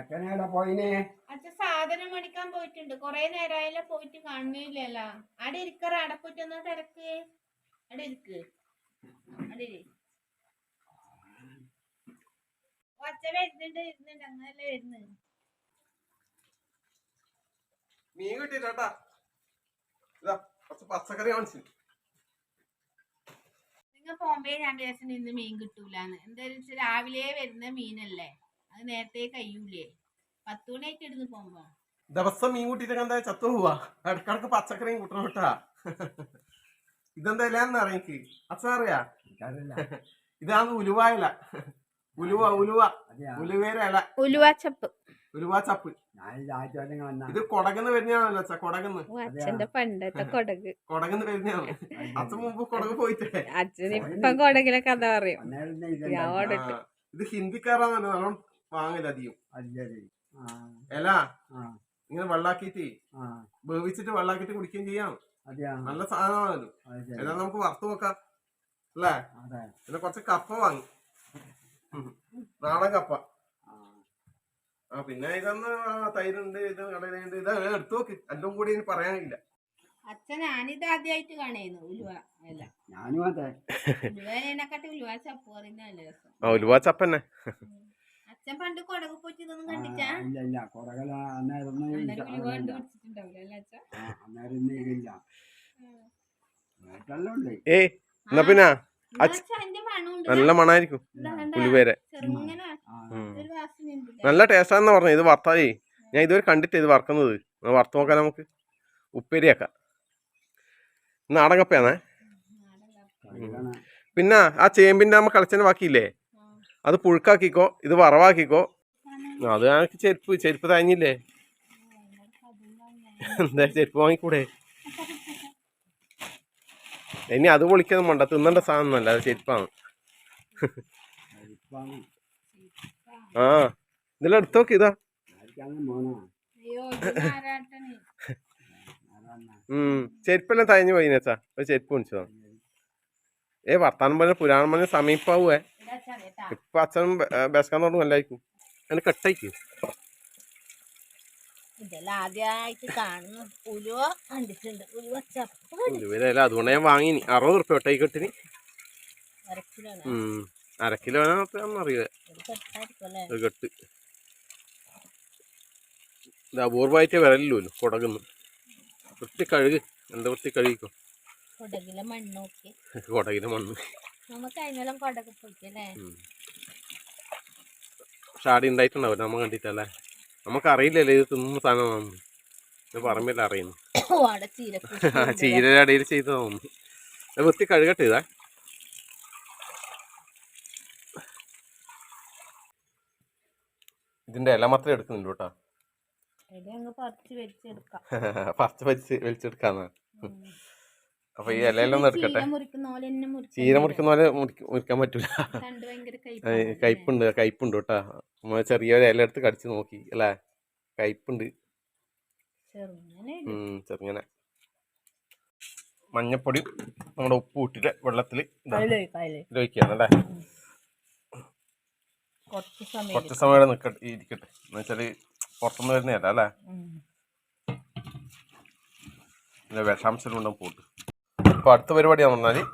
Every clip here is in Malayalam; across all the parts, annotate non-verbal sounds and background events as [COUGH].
ചെക്കനേടെ പോയിനെ? അച്ഛൻ സാധനം മേടിക്കാൻ പോയിട്ടുണ്ട്. കൊറേ നേരമായാലും പോയിട്ട് കാണുന്നില്ലല്ലോ. അവിടെ ഇരിക്കറ അവിടെ പോയിട്ട് ഒന്ന് തിരക്ക്? അവിടെ ഇരിക്ക്. അവിടെ അച്ഛൻ വരുന്നുണ്ട് ഇരുന്നുണ്ട് അങ്ങനല്ലേ വരുന്നു. മീൻ കിട്ടിട്ടാ ഇതാ കുറച്ച് പച്ചക്കറി കാണിച്ചു. നിങ്ങൾ പോകുമ്പേ ഞാൻ വിചാരിച്ചിട്ട് ഇന്ന് മീൻ കിട്ടൂലെന്ന്. എന്തായാലും രാവിലെ വരുന്ന മീനല്ലേ? അത് നേരത്തെ കഴിയൂലേ. പത്ത് മണിയായിട്ട് ഇടുന്ന് പോകുമ്പോ. ദിവസം മീൻ കൂട്ടിട്ട് എന്താ ചത്തു പോവാ. ഇടക്കിടക്ക് പച്ചക്കറിയും കൂട്ടണം കേട്ടാ. ഇതെന്താ ഇല്ലാന്ന് അറിയാം എനിക്ക്? അച്ഛൻ അറിയാ? എനിക്കറിയില്ല. ഇതാണ് ഉലുവായില ഉലുവ ഉലുവ ഉലുവേര ഇല. ഉലുവാച്ചപ്പ് ഉലുവ ചപ്പ്. ഞാൻ രാജ്യത്തിൽ വന്ന. ഇത് കൊടകന്ന് വരുന്നതാണല്ലോ അച്ഛ കൊടകന്ന്. അച്ഛന്റെ പണ്ടത്തെ കൊടക്. കൊടകന്ന് വരുന്നതാണ്. അച്ഛൻ മുമ്പ് കൊടക് പോയിട്ടേ. അച്ഛൻ ഇപ്പൊ കൊടകിലെ കഥ പറയും. ഇത് ഹിന്ദിക്കാരാന്നല്ലോ നല്ലോണം വാങ്ങില്ല അധികം. അല്ല ഇല ഇങ്ങനെ വെള്ളാക്കിയിട്ട് ആ. വേവിച്ചിട്ട് വെള്ളാക്കിയിട്ട് കുടിക്കുകയും ചെയ്യാം. നല്ല സാധനമാണല്ലോ എല്ലാം നമുക്ക് വറുത്ത് നോക്കാം. അല്ലേ? പിന്നെ കുറച്ച് കപ്പ വാങ്ങി. നാടൻ കപ്പ. ആ. പിന്നെ ഇതൊന്ന് തൈരുണ്ട് ഇത് കടലുണ്ട് ഇത് എടുത്തു നോക്കി. എല്ലാം കൂടി ഇനി പറയാനില്ല. അച്ഛൻ ഞാനിത് ആദ്യമായിട്ട് കാണുന്നു ഉലുവ അല്ല ഞാനും അതെ. ഉലുവ ചപ്പ് പറയുന്നതല്ലേ ഉലുവ ചപ്പന്നെ. അച്ഛൻ പണ്ട് കൊടക് പോയിട്ട് ഇതൊന്നും ഇല്ല ഇല്ല. കൊടകല അന്നേരം ഏയ് എന്നാ പിന്നെ നല്ല മണായിരിക്കും. പുലിവേരെ നല്ല ടേസ്റ്റാന്ന് പറഞ്ഞു ഇത് വറുത്താലേ ഞാൻ ഇതുവരെ കണ്ടിട്ട് ഇത് വറക്കുന്നത്. വറുത്ത് നോക്കാൻ നമുക്ക്. ഉപ്പേരിയാക്കാം. നാടൻ കപ്പയാണേ. പിന്നെ ആ ചേമ്പിന്റെ നമ്മ കളിച്ചതിന് ബാക്കിയില്ലേ? അത് പുഴുക്കാക്കിക്കോ ഇത് വറവാക്കിക്കോ. അത് എനിക്ക് ചെരുപ്പ് ചെരുപ്പ് തഴഞ്ഞില്ലേ എന്താ ചെരുപ്പ് വാങ്ങിക്കൂടെ? ഇനി അത് പൊളിക്കാൻ വേണ്ട തിന്നേണ്ട സാധനം അല്ല അത് ചെരുപ്പാണ്. ആ ആ എടുത്തു നോക്കി ഇതാ. ചെരുപ്പെല്ലാം തഴഞ്ഞു പോയി വെച്ചാ ഒരു ചെരുപ്പ് വിളിച്ചതാണ് ഏ വർത്താനം പറഞ്ഞ പുരാണം പറഞ്ഞ സമീപാവേ ഇപ്പൊ അച്ഛനും തുടങ്ങും എല്ലായിരിക്കും അതിന് കെട്ടയ്ക്ക് അതുകൊണ്ട് ഞാൻ വാങ്ങിനി. അറുപത് റുപ്യ ഒട്ടേക്ക് കെട്ടിന്. അര കിലോനൊന്നും അറിയില്ല. ഒരു കെട്ട്. ഇത് അപൂർവമായിട്ട് വരല്ലോ കൊടകുന്നു. വൃത്തി കഴുകി എന്താ വൃത്തി കഴുകിക്കോ കൊടകിലെ മണ്ണ് നോക്കി. [LAUGHS] കൊടകിലെ മണ്ണ്. നമുക്ക് അതിനെല്ലാം കൊടക് പോയിക്കല്ലേ ഷാടി ഉണ്ടായിട്ടുണ്ടാവില്ല നമ്മ കണ്ടിട്ടല്ലേ? നമുക്ക് അറിയില്ലല്ലേ ഇത് തിന്നുന്ന സാധനമാണെന്ന്. ഇത് പറമ്പില്ല അറിയുന്നു. ഓ അവിടെ ചീര [LAUGHS] ചീരയുടെ അടിയിൽ ചെയ്ത് തോന്നുന്നു വൃത്തി കഴുകട്ടെ ഇതാ. ഇതിന്റെ ഇല മാത്രമേ എടുക്കുന്നുണ്ട് കേട്ടോ. പറിച്ച് വലിച്ചെടുക്കാം. [LAUGHS] പറിച്ച് വലിച്ചെടുക്കാന്ന്. അപ്പൊ ഈ ഇലയെല്ലാം ഒന്ന് എടുക്കട്ടെ? ചീര മുറിക്കുന്ന പോലെ മുറിക്കാൻ പറ്റൂല. കയ്പുണ്ട് കയ്പുണ്ട് കേട്ടാ. നമ്മ ചെറിയൊരു ഇല എടുത്ത് കടിച്ചു നോക്കി അല്ലേ? കയ്പുണ്ട് ചെറുങ്ങനെ മഞ്ഞപ്പൊടി നമ്മുടെ ഉപ്പ് ഇട്ടിട്ട് വെള്ളത്തിൽ അല്ലേ? കുറച്ച് സമയം നിൽക്കട്ടെ ഇരിക്കട്ടെ. എന്ന് വെച്ചാൽ പുറത്തുനിന്ന് വരുന്നതല്ല അല്ലേ? വിഷാംശം കൊണ്ടും പോട്ട്. അപ്പോൾ അടുത്ത പരിപാടി എന്ന് പറഞ്ഞാൽ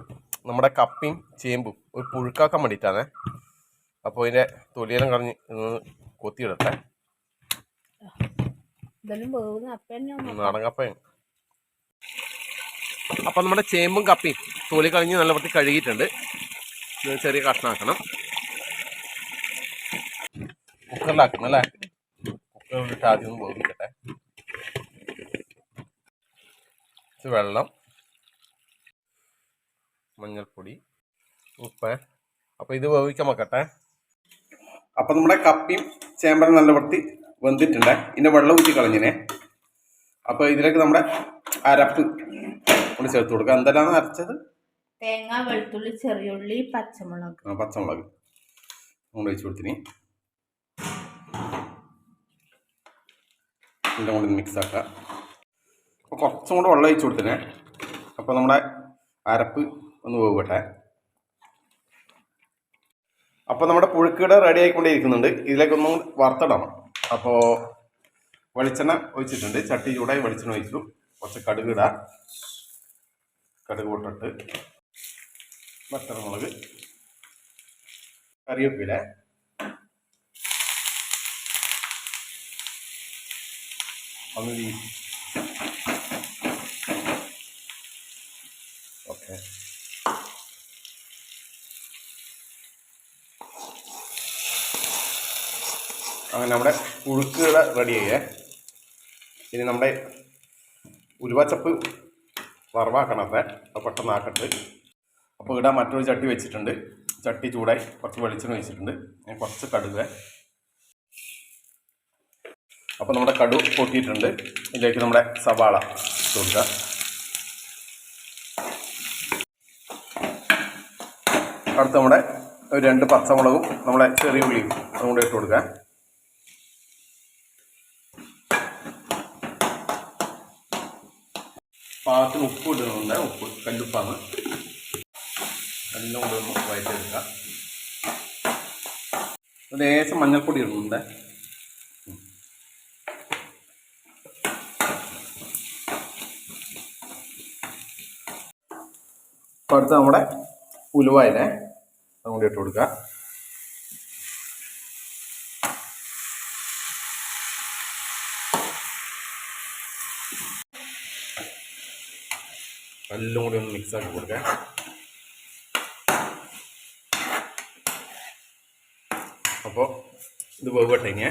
നമ്മുടെ കപ്പിയും ചേമ്പും ഒരു പുഴുക്കാക്കാൻ വേണ്ടിയിട്ടാണ്. അപ്പോൾ ഇതിന്റെ തൊലിയെല്ലാം കളഞ്ഞ് കൊത്തിയിടട്ടെ. നാടൻ കപ്പയാണ് അപ്പം നമ്മുടെ ചേമ്പും കപ്പയും തൊലി കളഞ്ഞ് നല്ല വൃത്തി കഴുകിയിട്ടുണ്ട്. ചെറിയ കഷ്ണമാക്കണം. കുക്കറിലാക്കണം അല്ലേ? കുക്കറിലിട്ട് ആദ്യം ഒന്ന് വേവിക്കട്ടെ. വെള്ളം. മഞ്ഞൾപ്പൊടി ഉപ്പ്. അപ്പോൾ ഇത് വേവിക്കാൻ വെക്കട്ടെ അപ്പൊ നമ്മുടെ കപ്പിയും ചേമ്പറും നല്ല വൃത്തി വെന്തിട്ടുണ്ട്. ഇതിന്റെ വെള്ളം ഊറ്റി കളഞ്ഞിനെ. അപ്പോൾ ഇതിലേക്ക് നമ്മുടെ അരപ്പ് കൂടി ചേർത്ത് കൊടുക്കാം. എന്തെല്ലാം അരച്ചത്? തേങ്ങ വെളുത്തുള്ളി ചെറിയുള്ളി പച്ചമുളക്. ആ, പച്ചമുളക്. കൊണ്ട് ഒഴിച്ച് കൊടുത്തിന്. ഇതിന്റെ കൂടെ മിക്സ് ആക്കുക അപ്പോൾ കുറച്ചും കൂടെ വെള്ളം ഒഴിച്ച് കൊടുത്തിനെ. അപ്പോൾ നമ്മുടെ അരപ്പ് ഒന്ന് പോകട്ടെ. അപ്പോൾ നമ്മുടെ പുഴുക്കട റെഡി ആയിക്കൊണ്ടേയിരിക്കുന്നുണ്ട്. ഇതിലേക്കൊന്നും വറുത്തിടണം. അപ്പോൾ വെളിച്ചെണ്ണ ഒഴിച്ചിട്ടുണ്ട്. ചട്ടി ചൂടായി വെളിച്ചെണ്ണ ഒഴിച്ചു. കുറച്ച് കടുക് ഇടാം. കടുക് പൊട്ടിട്ട് വറ്റൽമുളക് കറിവേപ്പില ഒന്ന് അങ്ങനെ നമ്മുടെ ഉഴുക്കുകൾ റെഡി ആയേ ഇനി നമ്മുടെ ഉരുവച്ചപ്പ് വറവാക്കണത്തെ അത് പെട്ടെന്ന് ആക്കട്ട്. അപ്പോൾ ഇവിടെ മറ്റൊരു ചട്ടി വെച്ചിട്ടുണ്ട്. ചട്ടി ചൂടായി കുറച്ച് വെളിച്ചെണ്ണ വെച്ചിട്ടുണ്ട് ഞാൻ കുറച്ച് കടുക്. അപ്പോൾ നമ്മുടെ കടു പൊട്ടിയിട്ടുണ്ട്. ഇതിലേക്ക് നമ്മുടെ സവാള കൊടുക്കുക അടുത്ത് നമ്മുടെ രണ്ട് പച്ചമുളകും നമ്മുടെ ചെറിയ ഉള്ളിയും അതും കൂടെ ഇട്ട് കൊടുക്കുക പാകത്തിന് ഉപ്പ് ഇടുന്നുണ്ട്. ഉപ്പ് കല്ലുപ്പാണ്. എല്ലാം കൂടെ ഒന്ന് വഴറ്റിയെടുക്കുക ലേശം മഞ്ഞൾപ്പൊടി ഇടുന്നുണ്ട്. അടുത്ത അടുത്ത് നമ്മുടെ ഉലുവായിനെ അതും കൂടി ഇട്ട് കൊടുക്കുക എല്ലാം കൂടി ഒന്ന് മിക്സ് ആക്കി കൊടുക്കുക അപ്പോൾ ഇത് വേവട്ടെ ഇനി.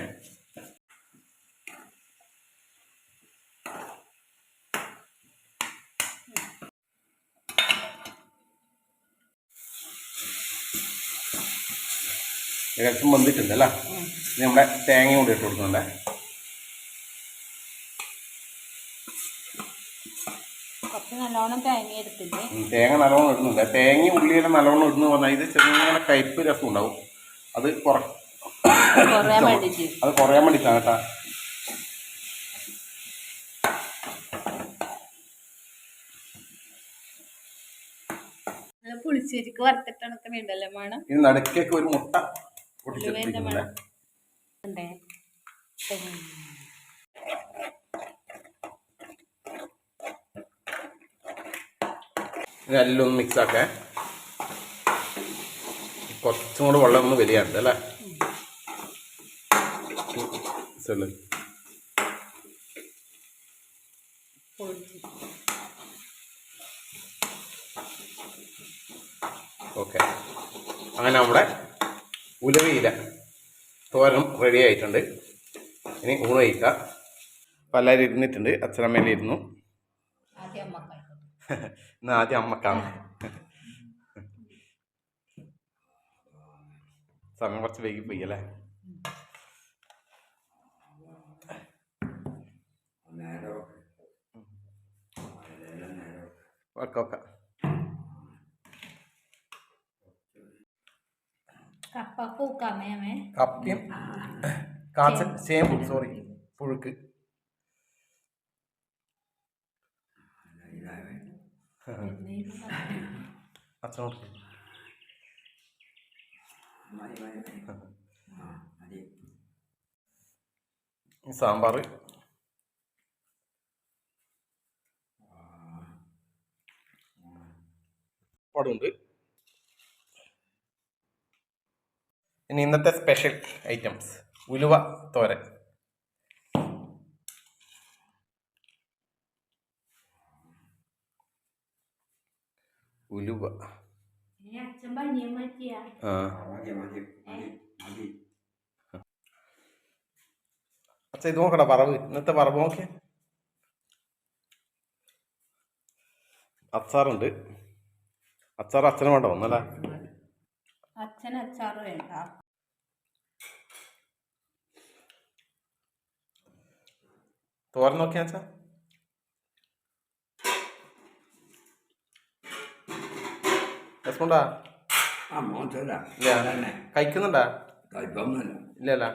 ഏകദേശം വന്നിട്ടുണ്ട് അല്ലേ? നമ്മുടെ തേങ്ങ കൂടി ഇട്ട് കൊടുക്കുന്നുണ്ടേ. കുറച്ച് നല്ലോണം തേങ്ങ എടുത്തിട്ട് ഉം, തേങ്ങ നല്ലോണം ഇടുന്നില്ല തേങ്ങ ഉള്ളിയെല്ലാം നല്ലോണം ഇടുന്നു പറഞ്ഞാൽ ഇത് ചെറുങ്ങനെ കയ്പ്പ് രസം ഉണ്ടാവും. അത് കുറ കുറയാൻ വേണ്ടിട്ട്. അത് കുറയാൻ വേണ്ടിയിട്ടാണ് കേട്ടാ. നല്ല പുളിശ്ശേരിക്ക് ഇത് നടുക്കേക്ക് ഒരു മുട്ട പൊട്ടിച്ചെടുത്തിരിക്കുന്നുണ്ട്. ഉണ്ടേ ഇതെല്ലാം ഒന്ന് മിക്സ് ആക്കേ കുറച്ചും കൂടെ വെള്ളം ഒന്ന് വരികയാണ് അല്ലേ? ഓക്കെ. അങ്ങനെ നമ്മുടെ ഉലവയില തോരൻ റെഡി ആയിട്ടുണ്ട്. ഇനി ഊണ് കഴിക്കുക പലരും ഇരുന്നിട്ടുണ്ട് അച്ഛനമ്മയിലിരുന്നു [LAUGHS] ഇന്ന് ആദ്യം അമ്മക്കാണ്. സമയം കുറച്ച് വൈകി പോയി അല്ലേ ഓക്കെ ഓക്കെ കപ്പ പൂക്കാമേ കപ്പിയും കാച്ച ചേമ്പും. സോറി പുഴുക്ക്. അച്ഛനോട് സാമ്പാർ പടുണ്ട്. ഇനി ഇന്നത്തെ സ്പെഷ്യൽ ഐറ്റംസ്. ഉലുവ തോരൻ. ഉലുവ ആ അച്ഛ ഇത് നോക്കണ പറവ് ഇന്നത്തെ പറവ് നോക്കി അച്ചാറുണ്ട് അച്ചാർ അച്ഛനും വേണ്ട ഒന്നല്ല? അച്ഛൻ അച്ചാറ് വേണ്ട. തോരൻ നോക്കിയാ അച്ഛാ? രസമുണ്ടാ കഴിക്കുന്നുണ്ടാ? കഴിപ്പൊന്നുമില്ല. ഇല്ലല്ല?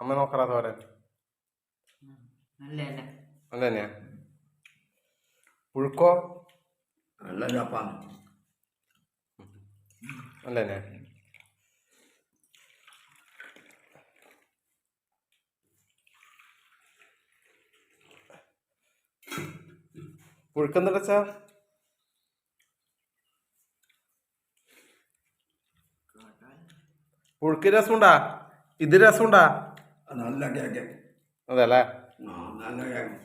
അമ്മ നോക്കറാ തോരൻ? നല്ല തന്നെയാ? പുഴുക്കോ? നല്ല ചപ്പാ നല്ല തന്നെ പുഴുക്ക് രസമുണ്ടാ? ഇത് രസമുണ്ടാ? നല്ല കേക്ക്. അതെ അല്ലേ ആ നല്ല കേക്ക്.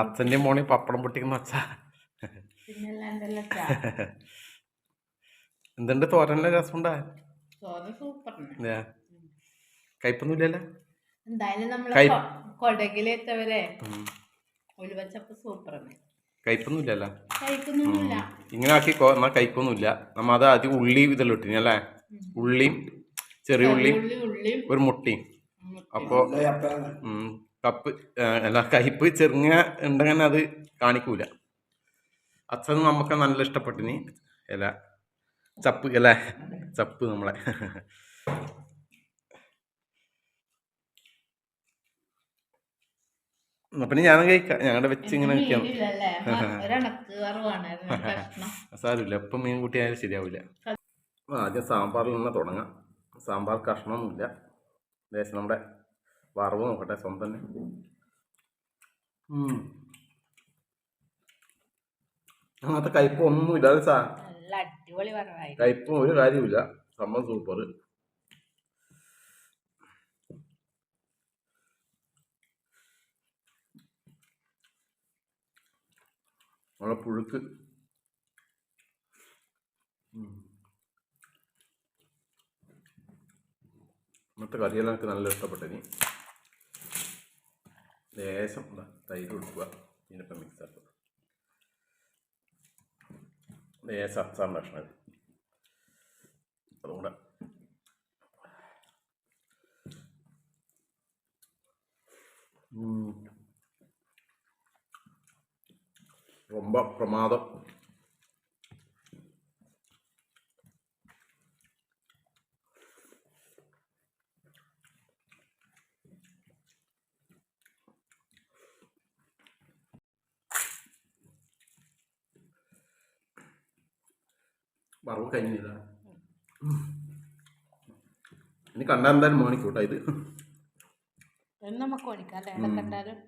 അച്ഛന്റെ മോണി പപ്പടം പൊട്ടിക്കുന്ന അച്ഛ. എന്തുണ്ട് തോരനല്ല രസമുണ്ടാ? കയ്പൊന്നുമില്ലല്ലോ? എന്തായാലും നമ്മൾ കൈ- കൊ- കൊടകിലെത്തവരെ ഉലുവച്ചപ്പ് സൂപ്പറാണ്. കയ്പൊന്നുമില്ലല്ലോ കഴിക്കുന്നൊന്നുമില്ല ഇങ്ങനെ ആക്കി എന്നാൽ കയ്പൊന്നുമില്ല നമ്മ അത് ആദ്യം ഉള്ളി ഇതെല്ലാം ഇട്ടിന് അല്ലേ? ഉള്ളിയും ചെറിയ ഉള്ളിയും ഉള്ളി ഉള്ളിയും ഒരു മുട്ടിയും. അപ്പോൾ നല്ല കപ്പ് ആ, അല്ല കയ്പ് ചെറുങ്ങ ഉണ്ടെങ്കിൽ അത് കാണിക്കൂല. അച്ഛൻ നമുക്ക് നല്ല ഇഷ്ടപ്പെട്ടിനി അല്ല ചപ്പ് അല്ലേ ചപ്പ് നമ്മളെ. [LAUGHS] അപ്പം ഞാൻ കഴിക്കാം. ഞങ്ങളുടെ വെച്ച് ഇങ്ങനെ [LAUGHS] [LAUGHS] സാരമില്ല. എപ്പം മീൻ കൂട്ടിയായാലും ശരിയാവില്ല ആദ്യം സാമ്പാറിൽ നിന്ന് തുടങ്ങാം. സാമ്പാർ കഷ്ണമൊന്നുമില്ല. ദേശം നമ്മുടെ വറവ് നോക്കട്ടെ സ്വന്തം തന്നെ. അങ്ങനത്തെ കയ്പൊന്നും അത് സാ കയ്പും ഒരു കാര്യമില്ല സംഭവം സൂപ്പർ നമ്മളെ പുഴുക്ക്. ഇന്നത്തെ കറിയെല്ലാം എനിക്ക് നല്ല ഇഷ്ടപ്പെട്ടനി ലേശം തൈര് കൊടുക്കുക ഇതിനിപ്പം മിക്സ് ആക്കുക ലേശം അച്ചാറിന്റെ കഷ്ണം അതുകൂടെ ഉം. വമ്പ പ്രമാദം. വറവ് കഴിഞ്ഞതാണ് ഇനി കണ്ടാൽ എന്തായാലും മേണിക്കൂട്ടാ ഇത്. നമുക്ക് മേണിക്കാം അല്ലേ? കണ്ടാലും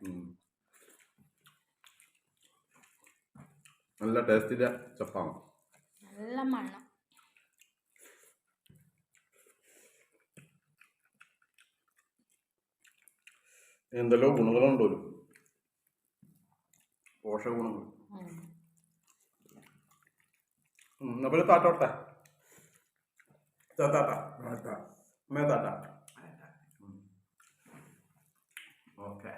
നല്ല ടേസ്റ്റിന്റെ ചപ്പാണ്. നല്ല മണം. എന്തെല്ലോ ഗുണങ്ങളുണ്ടല്ലോ പോഷക ഗുണങ്ങൾ. അപ്പോൾ പോലെ താട്ടോട്ടെ താത്താട്ട മേ താട്ട ഓക്കെ.